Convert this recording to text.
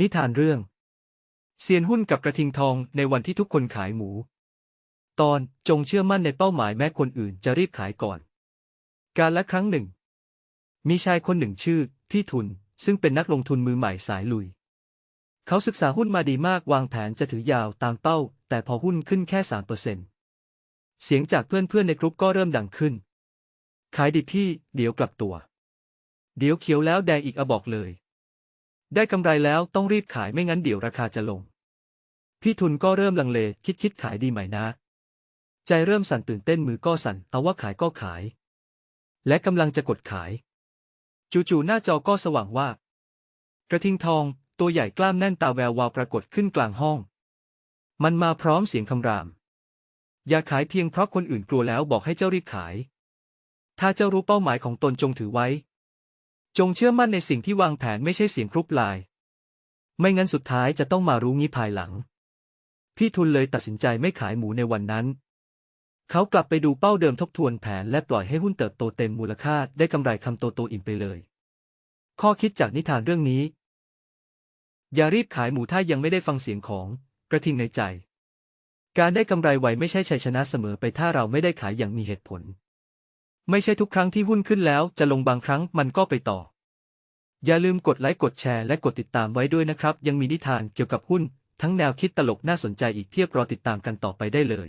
นิทานเรื่อง เซียนหุ้นกับกระทิงทองในวันที่ทุกคนขายหมู ตอนจงเชื่อมั่นในเป้าหมายแม้คนอื่นจะรีบขายก่อน การละครั้งหนึ่ง มีชายคนหนึ่งชื่อ พี่ทุน ซึ่งเป็นนักลงทุนมือใหม่สายลุย เขาศึกษาหุ้นมาดีมากวางแผนจะถือยาวตามเป้า แต่พอหุ้นขึ้นแค่สามเปอร์เซ็นเสียงจากเพื่อนๆในกรุ๊ปก็เริ่มดังขึ้น ขายดิพี่ เดี๋ยวกลับตัว เดี๋ยวเขียวแล้วแดงอีกอบอกเลย ได้กำไรแล้วต้องรีบขายไม่งั้นเดี๋ยวราคาจะลง พี่ทุนก็เริ่มลังเลคิดคิดขายดีไหมนะ ใจเริ่มสั่นตื่นเต้นมือก็สั่นเอาว่าขายก็ขาย และกำลังจะกดขาย จู่ๆหน้าจอก็สว่างว่า กระทิงทองตัวใหญ่กล้ามแน่นตาแวววาวปรากฏขึ้นกลางห้อง มันมาพร้อมเสียงคำราม อย่าขายเพียงเพราะคนอื่นกลัวแล้วบอกให้เจ้ารีบขาย ถ้าเจ้ารู้เป้าหมายของตนจงถือไว้ จงเชื่อมั่นในสิ่งที่วางแผนไม่ใช่เสียงครุบลาย ไม่งั้นสุดท้ายจะต้องมารู้งี้ภายหลัง พี่ทุนเลยตัดสินใจไม่ขายหมูในวันนั้น เขากลับไปดูเป้าเดิมทบทวนแผนและปล่อยให้หุ้นเติบโตเต็มมูลค่าได้กำไรคำโตโตอิ่มไปเลย ข้อคิดจากนิทานเรื่องนี้ อย่ารีบขายหมูถ้ายังไม่ได้ฟังเสียงของกระทิงในใจ การได้กำไรไวไม่ใช่ชัยชนะเสมอไปถ้าเราไม่ได้ขายอย่างมีเหตุผล ไม่ใช่ทุกครั้งที่หุ้นขึ้นแล้วจะลงบางครั้งมันก็ไปต่อ อย่าลืมกดไลค์กดแชร์และกดติดตามไว้ด้วยนะครับ ยังมีนิทานเกี่ยวกับหุ้น ทั้งแนวคิดตลกน่าสนใจอีกเทียบรอติดตามกันต่อไปได้เลย